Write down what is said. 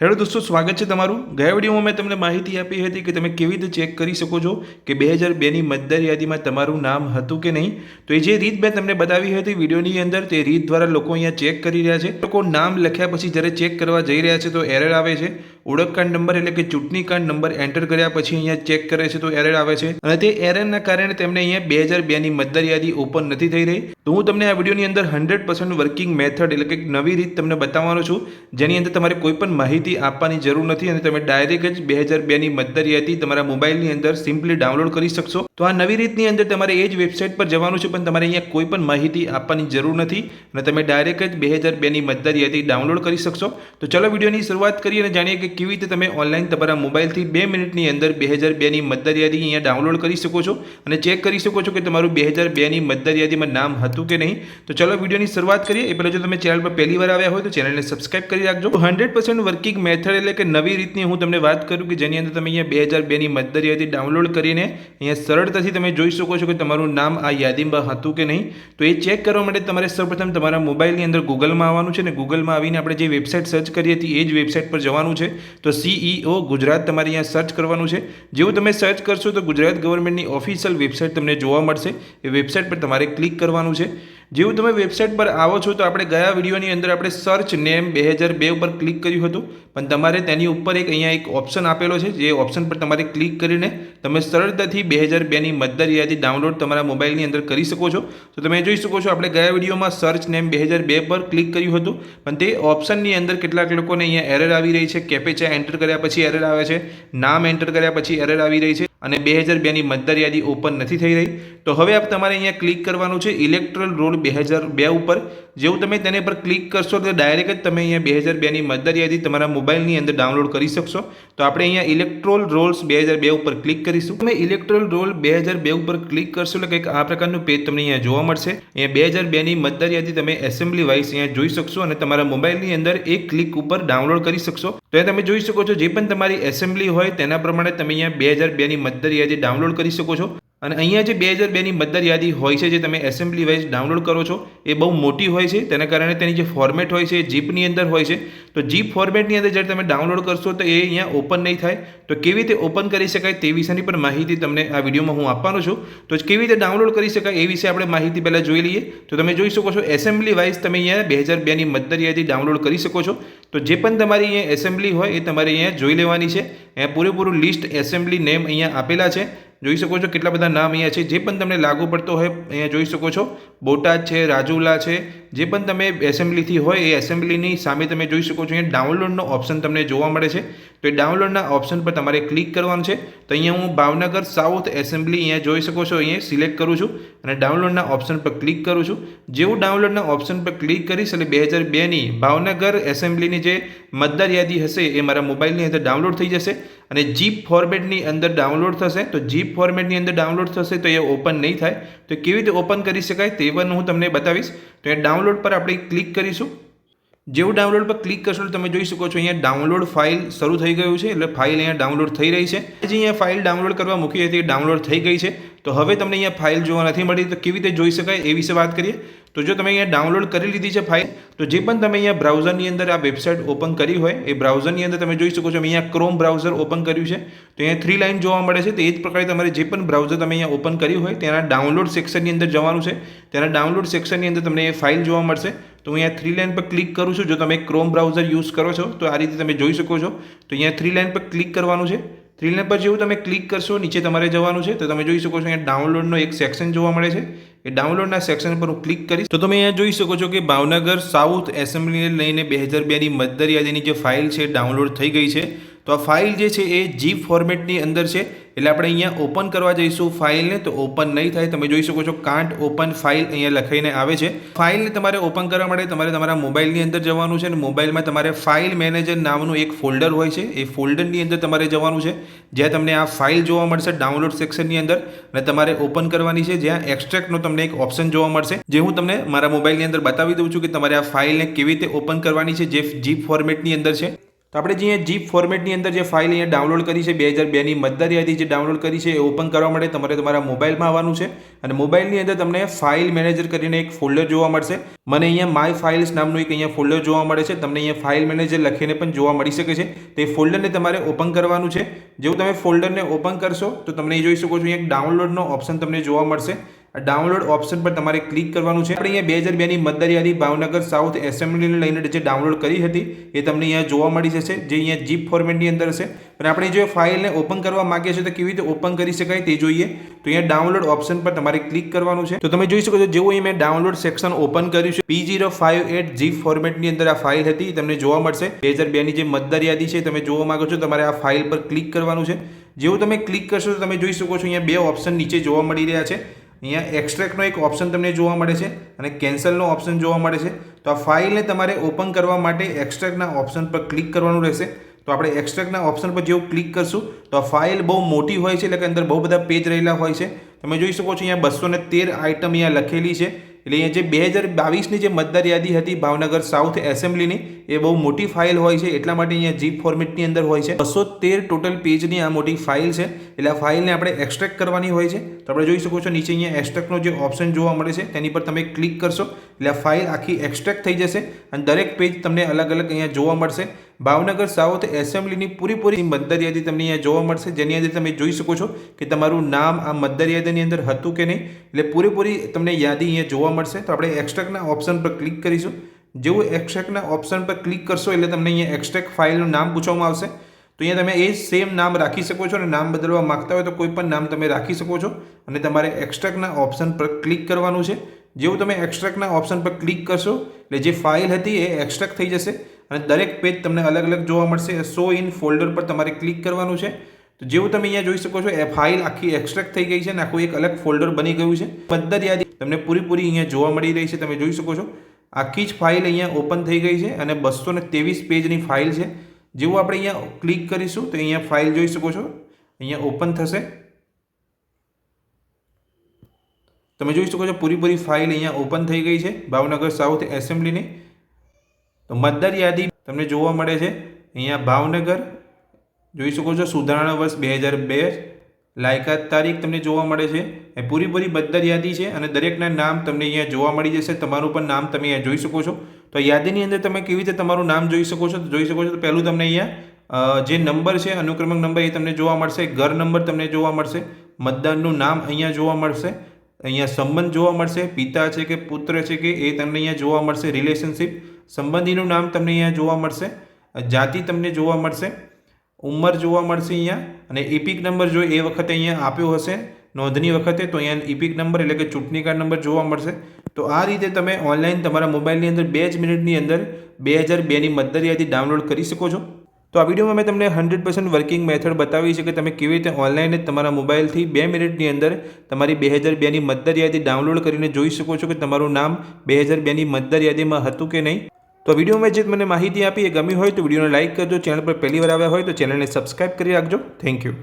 Hello દોસ્તો, સ્વાગત છે તમારું. ગયા વિડીયોમાં મેં તમને માહિતી આપી હતી કે તમે કેવી રીતે ચેક કરી શકો છો કે બે હજાર બેની મતદાર યાદીમાં તમારું નામ હતું કે નહીં. તો એ જે રીત મેં તમને બતાવી હતી વિડીયોની અંદર, તે રીત દ્વારા લોકો અહીંયા ચેક કરી રહ્યા છે. લોકો નામ લખ્યા પછી જ્યારે ચેક કરવા જઈ રહ્યા છે તો એરર આવે છે. ઓળખ કાર્ડ નંબર એટલે કે ચૂંટણી કાર્ડ નંબર એન્ટર કર્યા પછી અહીંયા ચેક કરે છે તો એરર આવે છે. અને તે એરરના કારણે તેમને અહીંયા બે હજાર બેની મતદાર યાદી ઓપન નથી થઈ રહી. તો હું તમને આ વિડીયોની અંદર હંડ્રેડ પર્સન્ટ વર્કિંગ મેથડ એટલે કે નવી રીત તમને બતાવવાનો છું. જેની અંદર તમારે કોઈ પણ માહિતી આપવાની જરૂર નથી અને તમે ડાયરેક્ટ જ બે હજાર બેની મતદાર યાદી તમારા મોબાઈલની અંદર સિમ્પલી ડાઉનલોડ કરી શકશો. તો આ નવી રીતની અંદર તમારે એ જ વેબસાઇટ પર જવાનું છે, પણ તમારે અહીંયા કોઈ પણ માહિતી આપવાની જરૂર નથી અને તમે ડાયરેક્ટ જ બે હજાર બેની મતદાર યાદી ડાઉનલોડ કરી શકશો. તો ચલો વિડીયોની શરૂઆત કરીએ અને જાણીએ કે કેવી રીતે તમે ઓનલાઈન તમારા મોબાઈલથી બે મિનિટની અંદર બે હજાર બેની મતદાર યાદી અહીંયા ડાઉનલોડ કરી શકો છો અને ચેક કરી શકો છો કે તમારું બે હજાર બેની મતદાર યાદીમાં નામ હતું કે નહીં. તો ચલો વિડીયોની શરૂઆત કરીએ. એ પહેલાં જો તમે ચેનલ પર પહેલી વાર આવ્યા હોય તો ચેનલને સબસ્ક્રાઈબ કરી રાખજો. હંડ્રેડ પર્સન્ટ વર્કિંગ મેથડ એટલે કે નવી રીતની હું તમને વાત કરું કે જેની અંદર તમે અહીંયા બે હજાર બેની મતદાર યાદી ડાઉનલોડ કરીને અહીંયા સરળતાથી તમે જોઈ શકો છો કે તમારું નામ આ યાદીમાં હતું કે નહીં. તો એ ચેક કરવા માટે તમારે સૌપ્રથમ તમારા મોબાઈલની અંદર ગૂગલમાં આવવાનું છે ને ગૂગલમાં આવીને આપણે જે વેબસાઇટ સર્ચ કરીએ હતી એ જ વેબસાઇટ પર જવાનું છે. તો સીઈઓ ગુજરાત તમારે અહીંયા સર્ચ કરવાનું છે. જેવું તમે સર્ચ કરશો તો ગુજરાત ગવર્મેન્ટની ઓફિશિયલ વેબસાઇટ તમને જોવા મળશે. એ વેબસાઇટ પર તમારે ક્લિક કરવાનું છે. જેવું તમે વેબસાઇટ પર આવો છો, તો આપણે ગયા વિડીયોની અંદર આપણે સર્ચ નેમ બે હજાર બે ઉપર ક્લિક કર્યું હતું. પણ તમારે તેની ઉપર એક અહીંયા એક ઓપ્શન આપેલો છે, જે ઓપ્શન પર તમારે ક્લિક કરીને તમે સરળતાથી બે હજાર બેની મતદાર યાદી ડાઉનલોડ તમારા મોબાઈલની અંદર કરી શકો છો. તો તમે જોઈ શકો છો, આપણે ગયા વિડીયોમાં સર્ચ નેમ બે હજાર બે પર ક્લિક કર્યું હતું. પણ તે ઓપ્શનની અંદર કેટલાક લોકોને અહીંયા એરર આવી રહી છે. કેપેચા એન્ટર કર્યા પછી એરર આવે છે. નામ એન્ટર કર્યા પછી એરર આવી રહી છે. અને બે હજાર બેની મતદાર યાદી ઓપન નથી થઈ રહી. તો હવે આપ તમારે અહીંયા ક્લિક કરવાનું છે ઇલેક્ટ્રલ રોલ બે હજાર બે ઉપર. જેવું તમે તેને પર ક્લિક કરશો તો ડાયરેક્ટ જ તમે અહીંયા બે હજાર બેની મતદાર યાદી તમારા મોબાઈલની અંદર ડાઉનલોડ કરી શકશો. તો આપણે અહીંયા ઇલેક્ટ્રોલ રોલ્સ બે હજાર બે ઉપર ક્લિક કરીશું. તમે ઇલેક્ટ્રોલ રોલ બે હજાર બે ઉપર ક્લિક કરશો એટલે કંઈક આ પ્રકારનું પેજ તમને અહીંયા જોવા મળશે. અહીંયા બે હજાર બેની મતદાર યાદી તમે એસેમ્બલી વાઇઝ અહીંયા જોઈ શકશો અને તમારા મોબાઈલની અંદર એક ક્લિક ઉપર ડાઉનલોડ કરી શકશો. તો તમે જોઈ શકો છો જે પણ તમારી એસેમ્બલી હોય તેના પ્રમાણે તમે અહીંયા બે હજાર બેની મતદાર યાદી ડાઉનલોડ કરી શકો છો. અને અહીંયા જે બે હજાર બેની મતદાર યાદી હોય છે જે તમે એસેમ્બલી વાઇઝ ડાઉનલોડ કરો છો, એ બહુ મોટી હોય છે. તેના કારણે તેની જે ફોર્મેટ હોય છે, જીપની અંદર હોય છે. તો જીપ ફોર્મેટની અંદર જ્યારે તમે ડાઉનલોડ કરશો, તો એ અહીંયા ઓપન નહીં થાય. તો કેવી રીતે ઓપન કરી શકાય તે વિશેની પણ માહિતી તમને આ વિડીયોમાં હું આપવાનો છું. તો કેવી રીતે ડાઉનલોડ કરી શકાય એ વિશે આપણે માહિતી પહેલાં જોઈ લઈએ. તો તમે જોઈ શકો છો એસેમ્બલી વાઇઝ તમે અહીંયા બે હજાર બેની મતદાર યાદી ડાઉનલોડ કરી શકો છો. તો જે પણ તમારી અહીંયા એસેમ્બલી હોય, એ તમારે અહીંયા જોઈ લેવાની છે. અહીંયા પૂરેપૂરું લિસ્ટ એસેમ્બલી નેમ અહીંયા આપેલા છે. જોઈ શકો છો કેટલા બધા નામ અહીંયા છે. જે પણ તમને લાગુ પડતો હોય અહીંયા જોઈ શકો છો. બોટાદ છે, રાજુલા છે. જે પણ તમે એસેમ્બલીથી હોય એ એસેમ્બલીની સામે તમે જોઈ શકો છો અહીંયા ડાઉનલોડનો ઓપ્શન તમને જોવા મળે છે. તો એ ડાઉનલોડના ઓપ્શન પર તમારે ક્લિક કરવાનું છે. તો અહીંયા હું ભાવનગર સાઉથ એસેમ્બલી અહીંયા જોઈ શકો છો, અહીંયા સિલેક્ટ કરું છું અને ડાઉનલોડના ઓપ્શન પર ક્લિક કરું છું. જેવું ડાઉનલોડના ઓપ્શન પર ક્લિક કરીશ એટલે બે હજાર બેની ભાવનગર એસેમ્બલીની જે મતદાર યાદી હશે એ મારા મોબાઈલની અંદર ડાઉનલોડ થઈ જશે. અને જીપ ફોર્મેટની અંદર ડાઉનલોડ થશે, તો જીપ ફોર્મેટની અંદર ડાઉનલોડ થશે તો એ ઓપન નહીં થાય. તો કેવી રીતે ઓપન કરી શકાય તે પણ હું તમને બતાવીશ. તો એ ડાઉનલોડ પર આપણે ક્લિક કરીશું. જેવું ડાઉનલોડ પર ક્લિક કરશો તમે જોઈ શકો છો અહીંયા ડાઉનલોડ ફાઇલ શરૂ થઈ ગયું છે, એટલે ફાઇલ અહીંયા ડાઉનલોડ થઈ રહી છે. જે અહીંયા ફાઇલ ડાઉનલોડ કરવા મૂકી હતી ડાઉનલોડ થઈ ગઈ છે. તો હવે તમને અહીંયા ફાઇલ જોવા નથી મળી, તો કેવી રીતે જોઈ શકાય એ વિશે વાત કરીએ. તો જો તમે અહીંયા ડાઉનલોડ કરી લીધી છે ફાઇલ તો જે પણ તમે અહીંયા બ્રાઉઝરની અંદર આ વેબસાઇટ ઓપન કરી હોય, એ બ્રાઉઝરની અંદર તમે જોઈ શકો છો અહીંયા ક્રોમ બ્રાઉઝર ઓપન કર્યું છે. તો અહીંયા થ્રી લાઇન જોવા મળે છે, તો એ જ પ્રકારે તમારે જે પણ બ્રાઉઝર તમે અહીંયા ઓપન કર્યું હોય, તેના ડાઉનલોડ સેક્શનની અંદર જવાનું છે. તેના ડાઉનલોડ સેક્શનની અંદર તમને એ ફાઇલ જોવા મળશે. તો હું અહીંયા થ્રી લાઇન પર ક્લિક કરું છું. જો તમે ક્રોમ બ્રાઉઝર યુઝ કરો છો, તો આ રીતે તમે જોઈ શકો છો. તો અહીંયા થ્રી લાઇન પર ક્લિક કરવાનું છે. થ્રી લાઇન પર જેવું તમે ક્લિક કરશો, નીચે તમારે જવાનું છે, તો તમે જોઈ શકો છો અહીંયા ડાઉનલોડનો એક સેક્શન જોવા મળે છે. એ ડાઉનલોડના સેક્શન પર હું ક્લિક કરીશ. તો તમે અહીંયા જોઈ શકો છો કે ભાવનગર સાઉથ એસેમ્બલીને લઈને બે હજાર બેની મતદાર યાદીની જે ફાઇલ છે ડાઉનલોડ થઈ ગઈ છે. તો આ ફાઇલ જે છે એ જીપ ફોર્મેટની અંદર છે. એટલે આપણે અહીંયા ઓપન કરવા જઈશું ફાઇલને તો ઓપન નહીં થાય. તમે જોઈ શકો છો કાંટ ઓપન ફાઇલ અહીંયા લખાઈને આવે છે. ફાઇલને તમારે ઓપન કરવા માટે તમારે તમારા મોબાઈલની અંદર જવાનું છે અને મોબાઈલમાં તમારે ફાઇલ મેનેજર નામનું એક ફોલ્ડર હોય છે. એ ફોલ્ડરની અંદર તમારે જવાનું છે. જ્યાં તમને આ ફાઇલ જોવા મળશે ડાઉનલોડ સેક્શનની અંદર અને તમારે ઓપન કરવાની છે. જ્યાં એક્સ્ટ્રેક્ટનો તમને એક ઓપ્શન જોવા મળશે. જે હું તમને મારા મોબાઈલની અંદર બતાવી દઉં છું કે તમારે આ ફાઇલને કેવી રીતે ઓપન કરવાની છે, જે જીપ ફોર્મેટની અંદર છે. તો આપણે જે અહીંયા જીપ ફોર્મેટની અંદર જે ફાઇલ અહીંયા ડાઉનલોડ કરી છે, બે હજાર બેની મતદાર યાદી જે ડાઉનલોડ કરી છે એ ઓપન કરવા માટે તમારે તમારા મોબાઈલમાં આવવાનું છે. અને મોબાઈલની અંદર તમને ફાઇલ મેનેજર કરીને એક ફોલ્ડર જોવા મળશે. મને અહીંયા માય ફાઇલ્સ નામનું એક અહીંયા ફોલ્ડર જોવા મળે છે. તમને અહીંયા ફાઇલ મેનેજર લખીને પણ જોવા મળી શકે છે. તે ફોલ્ડરને તમારે ઓપન કરવાનું છે. જેવું તમે ફોલ્ડરને ઓપન કરશો, તો તમને જોઈ શકો છો એક ડાઉનલોડનો ઓપ્શન તમને જોવા મળશે. ડાઉનલોડ ઓપ્શન પર તમારે ક્લિક કરવાનું છે. આપણે અહીંયા બે હજાર બેની મતદાર યાદી ભાવનગર સાઉથ એસેમ્બલીને લઈને જે ડાઉનલોડ કરી હતી, એ તમને અહીંયા જોવા મળી જશે, જે અહીંયા જીપ ફોર્મેટની અંદર હશે. અને આપણે જો ફાઇલને ઓપન કરવા માગીએ છીએ તો કેવી રીતે ઓપન કરી શકાય તે જોઈએ. તો અહીંયા ડાઉનલોડ ઓપ્શન પર તમારે ક્લિક કરવાનું છે. તો તમે જોઈ શકો છો, જેવું અહીં મેં ડાઉનલોડ સેક્શન ઓપન કર્યું છે P zero five at zip ફોર્મેટની અંદર આ ફાઇલ હતી તમને જોવા મળશે. બે હજાર બેની જે મતદાર યાદી છે, તમે જોવા માંગો છો, તમારે આ ફાઇલ પર ક્લિક કરવાનું છે. જેવું તમે ક્લિક કરશો તો તમે જોઈ શકો છો, અહીંયા બે ઓપ્શન નીચે જોવા મળી રહ્યા છે. અહીંયા એક્સ્ટ્રેક્ટનો એક ઓપ્શન તમને જોવા મળે છે અને કેન્સલનો ઓપ્શન જોવા મળે છે. તો આ ફાઇલને તમારે ઓપન કરવા માટે એક્સ્ટ્રેક્ટના ઓપ્શન પર ક્લિક કરવાનું રહેશે. તો આપણે એક્સ્ટ્રેક્ટના ઓપ્શન પર જેવું ક્લિક કરશું, તો આ ફાઇલ બહુ મોટી હોય છે, એટલે કે અંદર બહુ બધા પેજ રહેલા હોય છે. તમે જોઈ શકો છો અહીંયા બસો તેર આઇટમ અહીંયા લખેલી છે. એટલે અહીંયા જે બે હજાર બાવીસની જે મતદાર યાદી હતી ભાવનગર સાઉથ એસેમ્બલીની, એ બહુ મોટી ફાઇલ હોય છે. એટલા માટે અહીંયા જીપ ફોર્મેટની અંદર હોય છે. બસો તેર ટોટલ પેજની આ મોટી ફાઇલ છે. એટલે આ ફાઇલને આપણે એક્સ્ટ્રેક્ટ કરવાની હોય છે. તો આપણે જોઈ શકો છો નીચે અહીંયા એક્સ્ટ્રેક્ટનો જે ઓપ્શન જોવા મળે છે, તેની પર તમે ક્લિક કરશો. એટલે આ ફાઇલ આખી એક્સ્ટ્રેક્ટ થઈ જશે અને દરેક પેજ તમને અલગ અલગ અહીંયા જોવા મળશે. ભાવનગર સાઉથ એસેમ્બલીની પૂરેપૂરી મતદાર તમને અહીંયા જોવા મળશે. જેની અંદર તમે જોઈ શકો છો કે તમારું નામ આ મતદાર અંદર હતું કે નહીં. એટલે પૂરેપૂરી તમને યાદી અહીંયા જોવા મળશે. તો આપણે એક્સ્ટ્રેક્ટના ઓપ્શન પર ક્લિક કરીશું. જેવું એક્સ્ટ્રેક્ટના ઓપ્શન પર ક્લિક કરશો એટલે તમને અહીંયા એક્સ્ટ્રેક્ટ ફાઇલનું નામ પૂછવામાં આવશે. તો અહીંયા તમે એ સેમ નામ રાખી શકો છો અને નામ બદલવા માગતા હોય તો કોઈ પણ નામ તમે રાખી શકો છો. અને તમારે એક્સ્ટ્રેક્ટના ઓપ્શન પર ક્લિક કરવાનું છે. જેવું તમે એક્સ્ટ્રેક્ટના ઓપ્શન પર ક્લિક કરશો એટલે જે ફાઇલ હતી એ એક્સ્ટ્રેક્ટ થઈ જશે. અને દરેક પેજ તમને અલગ અલગ જોવા મળશે. સો ઇન ફોલ્ડર પર તમારે ક્લિક કરવાનું છે. તો જેવું તમે અહીંયા જોઈ શકો છો, એ ફાઇલ આખી એક્સ્ટ્રેક્ટ થઈ ગઈ છે અને આખું એક અલગ ફોલ્ડર બની ગયું છે. પદ્ધત યાદી તમને પૂરીપૂરી અહીંયા જોવા મળી રહી છે, તમે જોઈ શકો છો. આખી જ ફાઇલ અહીંયા ઓપન થઈ ગઈ છે અને બસો ને ત્રેવીસ પેજની ફાઇલ છે. જેવું આપણે અહીંયા ક્લિક કરીશું, તો અહીંયા ફાઇલ જોઈ શકો છો. અહીંયા ઓપન થશે. તમે જોઈ શકો છો, પૂરીપૂરી ફાઇલ અહીંયા ઓપન થઈ ગઈ છે. ભાવનગર સાઉથ એસેમ્બલીની તો મતદાર યાદી તમને જોવા મળે છે. અહીંયા ભાવનગર, જોઈ શકો છો, સુધારણા વર્ષ બે હજાર બે. લાયકાત તારીખ તમને જોવા મળે છે. એ પૂરીપૂરી મતદાર યાદી છે અને દરેકના નામ તમને અહીંયા જોવા મળી જશે. તમારું પણ નામ તમે અહીંયા જોઈ શકો છો. તો યાદીની અંદર તમે કેવી રીતે તમારું નામ જોઈ શકો છો? તો જોઈ શકો છો તો પહેલું તમને અહીંયા જે નંબર છે, અનુક્રમક નંબર એ તમને જોવા મળશે. ઘર નંબર તમને જોવા મળશે. મતદાનનું નામ અહીંયા જોવા મળશે. અહીંયા સંબંધ જોવા મળશે, પિતા છે કે પુત્ર છે કે એ તમને અહીંયા જોવા મળશે રિલેશનશિપ સંબંધીનું નામ તમને અહીંયા જોવા મળશે, જાતિ તમને જોવા મળશે, ઉંમર જોવા મળશે અહીંયા, અને ઇપિક નંબર જો એ વખતે અહીંયા આપ્યો હશે, નોંધણી વખતે, તો અહીંયા ઇપિક નંબર એટલે કે ચૂંટણી કાર્ડ નંબર જોવા મળશે. તો આ રીતે તમે ઓનલાઈન તમારા મોબાઈલની અંદર બે જ મિનિટની અંદર બે હજાર બેની મતદાર યાદી ડાઉનલોડ કરી શકો છો. તો આ વિડીયોમાં મેં તમને હંડ્રેડ પર્સન્ટ વર્કિંગ મેથડ બતાવી છે કે તમે કેવી રીતે ઓનલાઈન તમારા મોબાઈલથી બે મિનિટની અંદર તમારી બે હજાર બેની મતદાર યાદી ડાઉનલોડ કરીને જોઈ શકો છો કે તમારું નામ બે હજાર બેની મતદાર યાદીમાં હતું કે નહીં. તો વિડીયોમાં જે મને માહિતી આપી એ ગમી હોય તો વિડીયોને લાઇક કરજો. ચેનલ પર પહેલી વાર આવ્યા હોય તો ચેનલને સબસ્ક્રાઇબ કરી રાખજો. Thank you